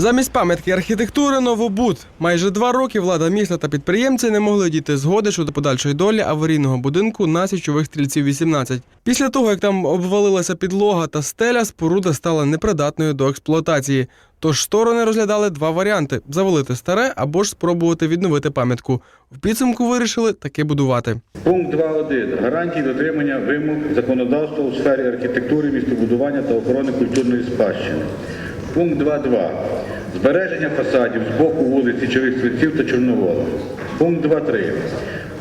Замість пам'ятки архітектури Новобуд. Майже два роки влада міста та підприємці не могли дійти згоди щодо подальшої долі аварійного будинку на січових стрільців 18. Після того, як там обвалилася підлога та стеля, споруда стала непридатною до експлуатації. Тож сторони розглядали два варіанти: завалити старе або ж спробувати відновити пам'ятку. В підсумку вирішили таки будувати. Пункт 2.1. Гарантії дотримання вимог законодавства у сфері архітектури, містобудування та охорони культурної спадщини. Пункт 2.2. Збереження фасадів з боку вулиць Січових Стрільців та Чорновола. Пункт 2.3.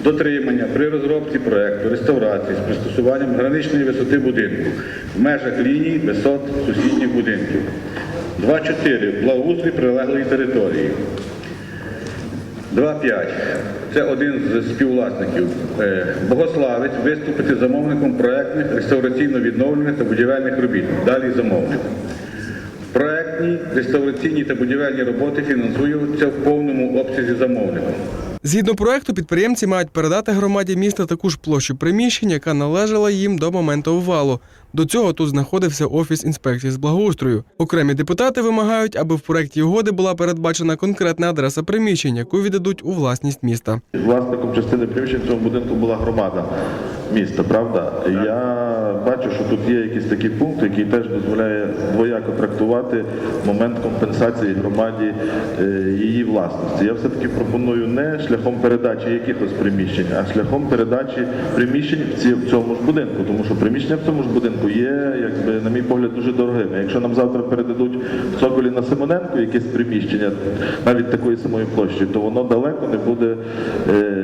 Дотримання при розробці проекту реставрації з пристосуванням граничної висоти будинку в межах ліній висот сусідніх будинків. 2.4. Благоустрій прилеглої території. 2.5. Це один з співвласників. Е, Богославець виступити замовником проектних реставраційно-відновлених та будівельних робіт. Далі замовник. Проектні, реставраційні та будівельні роботи фінансуються в повному обсязі замовником. Згідно проекту, підприємці мають передати громаді міста таку ж площу приміщень, яка належала їм до моменту обвалу. До цього тут знаходився офіс інспекції з благоустрою. Окремі депутати вимагають, аби в проекті угоди була передбачена конкретна адреса приміщень, яку віддадуть у власність міста. Власником частини приміщень цього будинку була громада міста, правда? Я бачу, що тут є якийсь такий пункт, який теж дозволяє двояко трактувати момент компенсації громаді е, її власності. Я все-таки пропоную не шляхом передачі якихось приміщень, а шляхом передачі приміщень в цьому ж будинку, тому що приміщення в цьому ж будинку є, якби, на мій погляд, дуже дорогими. Якщо нам завтра передадуть в Цоколі на Симоненко якесь приміщення, навіть такої самої площі, то воно далеко не буде е,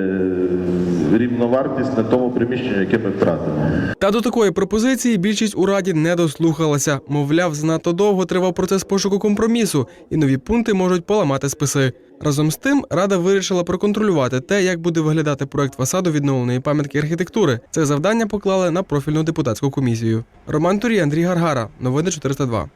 рівновартісне тому приміщенню, яке ми втратимо. Та до такої пропозиції більшість у раді не дослухалася. Мовляв, занадто довго тривав процес пошуку компромісу, і нові пункти можуть поламати списи. Разом з тим, рада вирішила проконтролювати те, як буде виглядати проект фасаду відновленої пам'ятки архітектури. Це завдання поклали на профільну депутатську комісію. Роман Турій, Андрій Гаргара. Новини 402.